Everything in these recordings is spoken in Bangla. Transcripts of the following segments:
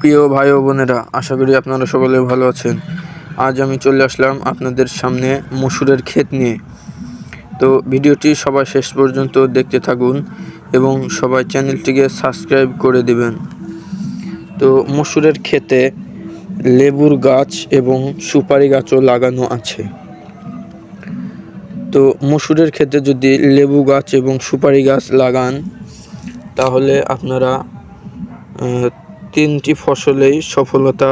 প্রিয় ভাই ও বোনেরা, আশা করি আপনারা সকলে ভালো আছেন। আজ আমি চলে আসলাম আপনাদের সামনে মসুরের ক্ষেত নিয়ে। তো ভিডিওটি সবাই শেষ পর্যন্ত দেখতে থাকুন এবং সবাই চ্যানেলটিকে সাবস্ক্রাইব করে দিবেন। তো মসুরের ক্ষেতে লেবুর গাছ এবং সুপারি গাছও লাগানো আছে। তো মসুরের ক্ষেতে যদি লেবু গাছ এবং সুপারি গাছ লাগান, তাহলে আপনারা তিনটি ফসলেই সফলতা।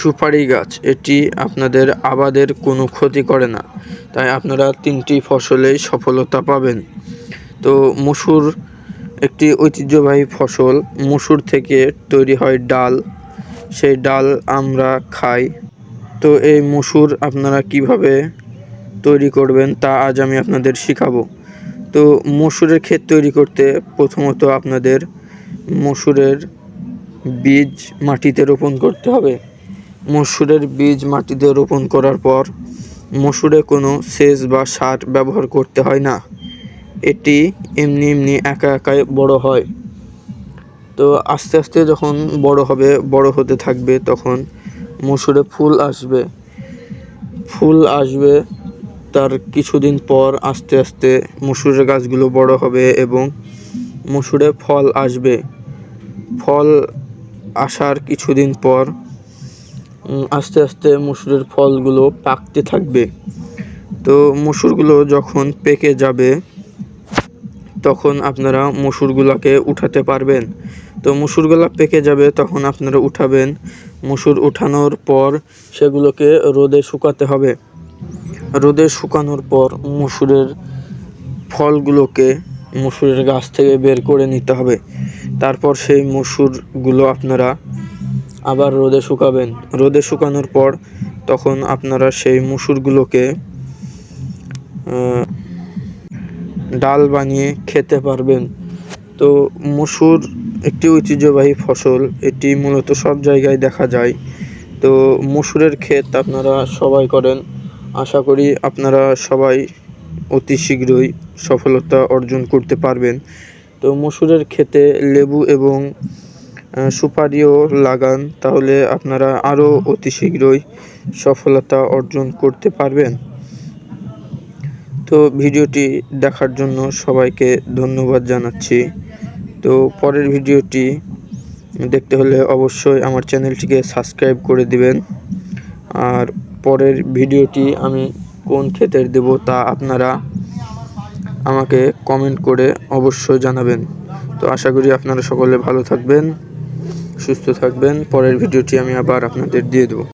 সুপারি গাছ, এটি আপনাদের আবাদের কোনো ক্ষতি করে না। তাই আপনারা তিনটি ফসলেই সফলতা পাবেন। তো মসুর একটি ঐতিহ্যবাহী ফসল, মসুর থেকে তৈরি হয় ডাল। সেই ডাল আমরা খাই। তো এই মসুর আপনারা কীভাবে তৈরি করবেন তা আজ আমি আপনাদের শেখাবো। তো মসুরের ক্ষেত তৈরি করতে প্রথমত আপনাদের মসুরের বীজ মাটিতে রোপণ করতে হবে। মসুরের বীজ মাটিতে রোপণ করার পর মসুরে কোনো সেচ বা সার ব্যবহার করতে হয় না। এটি এমনি এমনি একা একাই বড় হয়। তো আস্তে আস্তে যখন বড় হবে, বড় হতে থাকবে, তখন মসুরে ফুল আসবে। ফুল আসবে তার কিছুদিন পর আস্তে আস্তে মসুরের গাছগুলো বড় হবে এবং মসুরে ফল আসবে। ফল আসার কিছুদিন পর আস্তে আস্তে মসুরের ফলগুলো পাকতে থাকবে। তো মসুরগুলো যখন পেকে যাবে, তখন আপনারা মসুরগুলোকে উঠাতে পারবেন। তো মসুরগুলো পেকে যাবে, তখন আপনারা উঠাবেন। মসুর উঠানোর পর সেগুলোকে রোদে শুকাতে হবে। রোদে শুকানোর পর মসুরের ফলগুলোকে মসুরের গাছ থেকে বের করে নিতে হবে। তারপর সেই মসুরগুলো আপনারা আবার রোদে শুকাবেন। রোদে শুকানোর পর তখন আপনারা সেই মসুরগুলোকে ডাল বানিয়ে খেতে পারবেন। তো মসুর একটি ঐতিহ্যবাহী ফসল, এটি মূলত সব জায়গায় দেখা যায়। তো মসুরের ক্ষেত আপনারা সবাই করেন। আশা করি আপনারা সবাই অতি শীঘ্রই সফলতা অর্জন করতে পারবেন। তো মসুরের ক্ষেতে লেবু এবং সুপারিও লাগান, তাহলে আপনারা আরও অতি শীঘ্রই সফলতা অর্জন করতে পারবেন। তো ভিডিওটি দেখার জন্য সবাইকে ধন্যবাদ জানাচ্ছি। তো পরের ভিডিওটি দেখতে হলে অবশ্যই আমার চ্যানেলটিকে সাবস্ক্রাইব করে দিবেন। আর পরের ভিডিওটি আমি কোন ক্ষেতের দেব তা আপনারা আমাকে কমেন্ট করে অবশ্যই জানাবেন। তো আশা করি আপনারা সকলে ভালো থাকবেন, সুস্থ থাকবেন। পরের ভিডিওটি আমি আবার আপনাদের দিয়ে দেবো।